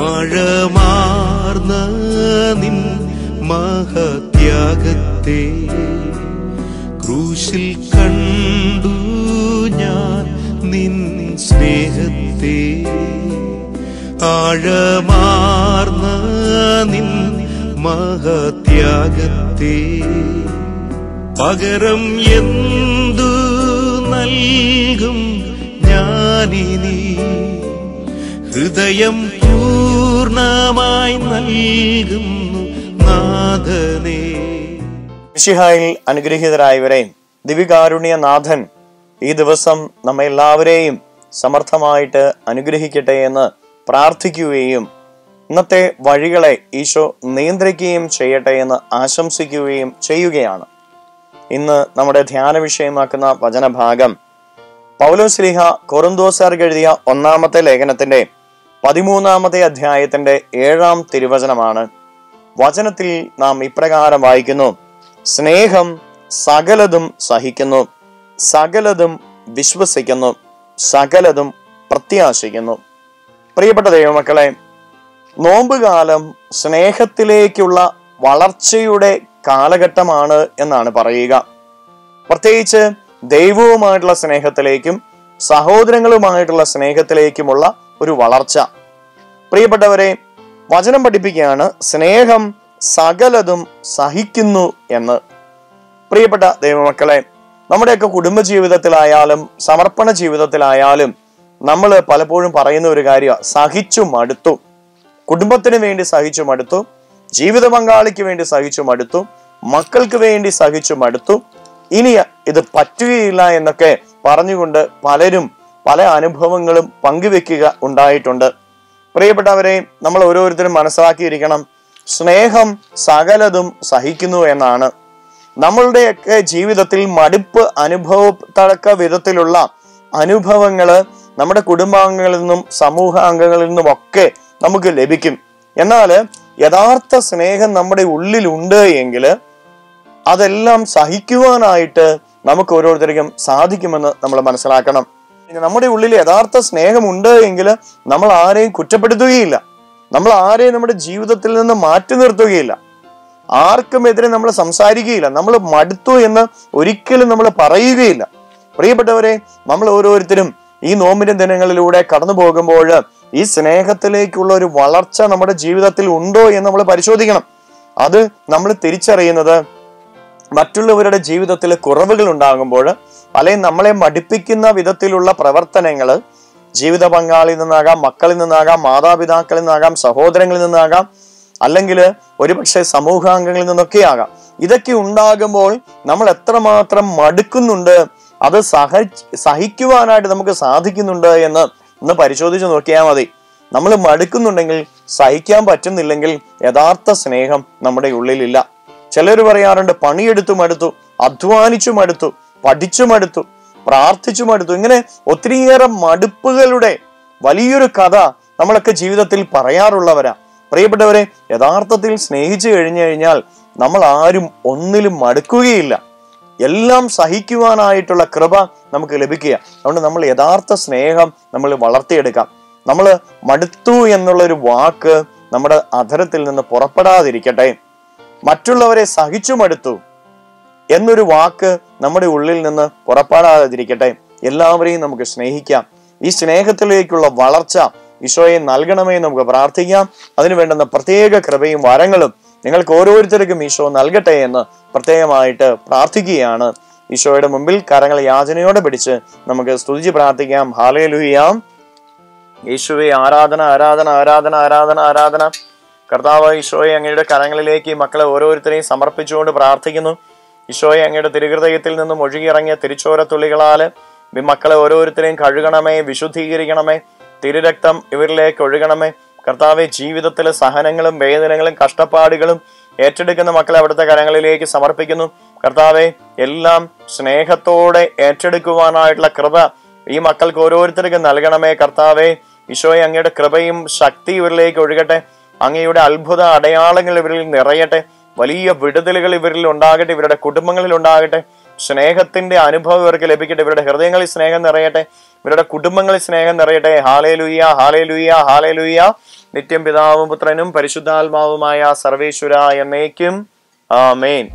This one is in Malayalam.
ആഴമാർന്ന നിൻ മഹത്യാഗത്തെ ക്രൂശിൽ കണ്ടു ഞാൻ നിൻ സ്നേഹത്തെ ആഴമാർന്ന നിൻ മഹത്യാഗത്തെ പകരം എന്തു നൽകും ഞാനിനി? ഹൃദയം പൂർണമായി നൽകുന്നു നാഥനേ. മിശിഹായിൽ അനുഗ്രഹീതരായവരെ ദിവികാരുണ്യ നാഥൻ ഈ ദിവസം നമ്മെ എല്ലാവരെയും സമർത്ഥമായിട്ട് അനുഗ്രഹിക്കട്ടെ എന്ന് പ്രാർത്ഥിക്കുകയും ഇന്നത്തെ വഴികളെ ഈശോ നിയന്ത്രിക്കുകയും ചെയ്യട്ടെ എന്ന് ആശംസിക്കുകയും ചെയ്യുകയാണ്. ഇന്ന് നമ്മുടെ ധ്യാന വിഷയമാക്കുന്ന വചനഭാഗം പൗലോസ്ലിഹ കൊറുന്തോസാർക്ക് എഴുതിയ ഒന്നാമത്തെ ലേഖനത്തിന്റെ പതിമൂന്നാമത്തെ അധ്യായത്തിന്റെ ഏഴാം തിരുവചനമാണ്. വചനത്തിൽ നാം ഇപ്രകാരം വായിക്കുന്നു. സ്നേഹം സകലതും സഹിക്കുന്നു. സകലതും വിശ്വസിക്കുന്നു. സകലതും പ്രത്യാശിക്കുന്നു. പ്രിയപ്പെട്ട ദൈവമക്കളെ നോമ്പുകാലം സ്നേഹത്തിലേക്കുള്ള വളർച്ചയുടെ കാലഘട്ടമാണ് എന്നാണ് പറയുക. പ്രത്യേകിച്ച് ദൈവവുമായിട്ടുള്ള സ്നേഹത്തിലേക്കും സഹോദരങ്ങളുമായിട്ടുള്ള സ്നേഹത്തിലേക്കുമുള്ള ഒരു വളർച്ച. പ്രിയപ്പെട്ടവരെ വചനം പഠിപ്പിക്കുകയാണ് സ്നേഹം സകലതും സഹിക്കുന്നു എന്ന്. പ്രിയപ്പെട്ട ദൈവമക്കളെ നമ്മുടെയൊക്കെ കുടുംബ ജീവിതത്തിലായാലും സമർപ്പണ ജീവിതത്തിലായാലും നമ്മൾ പലപ്പോഴും പറയുന്ന ഒരു കാര്യമാണ് സഹിച്ചു മടുത്തു. കുടുംബത്തിന് വേണ്ടി സഹിച്ചു മടുത്തു ജീവിത പങ്കാളിക്ക് വേണ്ടി സഹിച്ചു മടുത്തു മക്കൾക്ക് വേണ്ടി സഹിച്ചു മടുത്തു. ഇനി ഇത് പറ്റുകയില്ല എന്നൊക്കെ പറഞ്ഞുകൊണ്ട് പലരും പല അനുഭവങ്ങളും പങ്കുവെക്കുക ഉണ്ടായിട്ടുണ്ട്. പ്രിയപ്പെട്ടവരെ നമ്മൾ ഓരോരുത്തരും മനസ്സിലാക്കിയിരിക്കണം സ്നേഹം സകലതും സഹിക്കുന്നു എന്നാണ്. നമ്മളുടെയൊക്കെ ജീവിതത്തിൽ മടുപ്പ് അനുഭവത്തക്ക വിധത്തിലുള്ള അനുഭവങ്ങൾ നമ്മുടെ കുടുംബാംഗങ്ങളിൽ നിന്നും സമൂഹാംഗങ്ങളിൽ നിന്നും ഒക്കെ നമുക്ക് ലഭിക്കും. എന്നാൽ യഥാർത്ഥ സ്നേഹം നമ്മുടെ ഉള്ളിലുണ്ട് എങ്കിൽ അതെല്ലാം സഹിക്കുവാനായിട്ട് നമുക്ക് ഓരോരുത്തർക്കും സാധിക്കുമെന്ന് നമ്മൾ മനസ്സിലാക്കണം. നമ്മുടെ ഉള്ളിൽ യഥാർത്ഥ സ്നേഹമുണ്ട് എങ്കിൽ നമ്മൾ ആരെയും കുറ്റപ്പെടുത്തുകയില്ല. നമ്മൾ ആരെയും നമ്മുടെ ജീവിതത്തിൽ നിന്ന് മാറ്റി നിർത്തുകയില്ല. ആർക്കുമെതിരെ നമ്മൾ സംസാരിക്കുകയില്ല. നമ്മൾ മടുത്തു എന്ന് ഒരിക്കലും നമ്മൾ പറയുകയില്ല. പ്രിയപ്പെട്ടവരെ നമ്മൾ ഓരോരുത്തരും ഈ നോമ്പിന്റെ ദിനങ്ങളിലൂടെ കടന്നു പോകുമ്പോൾ ഈ സ്നേഹത്തിലേക്കുള്ള ഒരു വളർച്ച നമ്മുടെ ജീവിതത്തിൽ ഉണ്ടോ എന്ന് നമ്മൾ പരിശോധിക്കണം. അത് നമ്മൾ തിരിച്ചറിയുന്നത് മറ്റുള്ളവരുടെ ജീവിതത്തിൽ കുറവുകൾ ഉണ്ടാകുമ്പോൾ അല്ലെങ്കിൽ നമ്മളെ മടിപ്പിക്കുന്ന വിധത്തിലുള്ള പ്രവർത്തനങ്ങൾ ജീവിത പങ്കാളിൽ നിന്നാകാം മക്കളിൽ നിന്നാകാം മാതാപിതാക്കളിൽ നിന്നാകാം സഹോദരങ്ങളിൽ നിന്നാകാം അല്ലെങ്കിൽ ഒരുപക്ഷെ സമൂഹാംഗങ്ങളിൽ നിന്നൊക്കെ ആകാം. ഇതൊക്കെ ഉണ്ടാകുമ്പോൾ നമ്മൾ എത്രമാത്രം മടുക്കുന്നുണ്ട് അത് സഹ സഹിക്കുവാനായിട്ട് നമുക്ക് സാധിക്കുന്നുണ്ട് എന്ന് ഒന്ന് പരിശോധിച്ച് നോക്കിയാൽ മതി. നമ്മൾ മടുക്കുന്നുണ്ടെങ്കിൽ സഹിക്കാൻ പറ്റുന്നില്ലെങ്കിൽ യഥാർത്ഥ സ്നേഹം നമ്മുടെ ഉള്ളിലില്ല. ചിലർ പറയാറുണ്ട് പണിയെടുത്തു മടുത്തു അധ്വാനിച്ചു മടുത്തു. പഠിച്ചു മടുത്തു പ്രാർത്ഥിച്ചു മടുത്തു ഇങ്ങനെ ഒത്തിരിയേറെ മടുപ്പുകളുടെ വലിയൊരു കഥ നമ്മളൊക്കെ ജീവിതത്തിൽ പറയാറുള്ളവരാ. പ്രിയപ്പെട്ടവരെ യഥാർത്ഥത്തിൽ സ്നേഹിച്ചു കഴിഞ്ഞു കഴിഞ്ഞാൽ നമ്മൾ ആരും ഒന്നിലും മടുക്കുകയില്ല. എല്ലാം സഹിക്കുവാനായിട്ടുള്ള കൃപ നമുക്ക് ലഭിക്കുക. അതുകൊണ്ട് നമ്മൾ യഥാർത്ഥ സ്നേഹം നമ്മൾ വളർത്തിയെടുക്കാം. നമ്മൾ മടുത്തു എന്നുള്ളൊരു വാക്ക് നമ്മുടെ അധരത്തിൽ നിന്ന് പുറപ്പെടാതിരിക്കട്ടെ. മറ്റുള്ളവരെ സഹിച്ചു മടുത്തു എന്നൊരു വാക്ക് നമ്മുടെ ഉള്ളിൽ നിന്ന് പുറപ്പെടാതിരിക്കട്ടെ. എല്ലാവരെയും നമുക്ക് സ്നേഹിക്കാം. ഈ സ്നേഹത്തിലേക്കുള്ള വളർച്ച ഈശോയെ നൽകണമേ നമുക്ക് പ്രാർത്ഥിക്കാം. അതിനു വേണ്ടുന്ന പ്രത്യേക കൃപയും വരങ്ങളും നിങ്ങൾക്ക് ഓരോരുത്തർക്കും ഈശോ നൽകട്ടെ എന്ന് പ്രത്യേകമായിട്ട് പ്രാർത്ഥിക്കുകയാണ്. ഈശോയുടെ മുമ്പിൽ കരങ്ങൾ യാചനയോടെ പിടിച്ച് നമുക്ക് സ്തുതിച്ച് പ്രാർത്ഥിക്കാം. ഹാലയിലുയാം യേശുവെ ആരാധന ആരാധന ആരാധന ആരാധന ആരാധന. കർത്താവ് ഈശോയെ അങ്ങയുടെ കരങ്ങളിലേക്ക് മക്കളെ ഓരോരുത്തരെയും സമർപ്പിച്ചുകൊണ്ട് പ്രാർത്ഥിക്കുന്നു. ഈശോയെ അങ്ങയുടെ തിരുഹൃദയത്തിൽ നിന്നും ഒഴുകിയിറങ്ങിയ തിരിച്ചോരത്തുള്ളികളാൽ മക്കളെ ഓരോരുത്തരെയും കഴുകണമേ വിശുദ്ധീകരിക്കണമേ തിരുരക്തം ഇവരിലേക്ക് ഒഴുകണമേ. കർത്താവെ ജീവിതത്തിലെ സഹനങ്ങളും വേദനകളും കഷ്ടപ്പാടുകളും ഏറ്റെടുക്കുന്ന മക്കളെ അവിടുത്തെ കരങ്ങളിലേക്ക് സമർപ്പിക്കുന്നു. കർത്താവെ എല്ലാം സ്നേഹത്തോടെ ഏറ്റെടുക്കുവാനായിട്ടുള്ള കൃപ ഈ മക്കൾക്ക് ഓരോരുത്തർക്കും നൽകണമേ. കർത്താവെ ഈശോയെ അങ്ങയുടെ കൃപയും ശക്തി ഇവരിലേക്ക് ഒഴുകട്ടെ. അങ്ങയുടെ അത്ഭുത അടയാളങ്ങൾ ഇവരിൽ നിറയട്ടെ. വലിയ വിടുതലുകൾ ഇവരിൽ ഉണ്ടാകട്ടെ ഇവരുടെ കുടുംബങ്ങളിൽ ഉണ്ടാകട്ടെ സ്നേഹത്തിന്റെ അനുഭവം ഇവർക്ക് ലഭിക്കട്ടെ ഇവരുടെ ഹൃദയങ്ങളിൽ സ്നേഹം നിറയട്ടെ ഇവരുടെ കുടുംബങ്ങളിൽ സ്നേഹം നിറയട്ടെ. ഹാലേ ലുയ്യ ഹാലേ ലുയ്യ ഹാലേ ലുയ്യ നിത്യം പിതാവും പുത്രനും പരിശുദ്ധാത്മാവുമായ സർവേശ്വര എന്നേക്കും. ആമേൻ.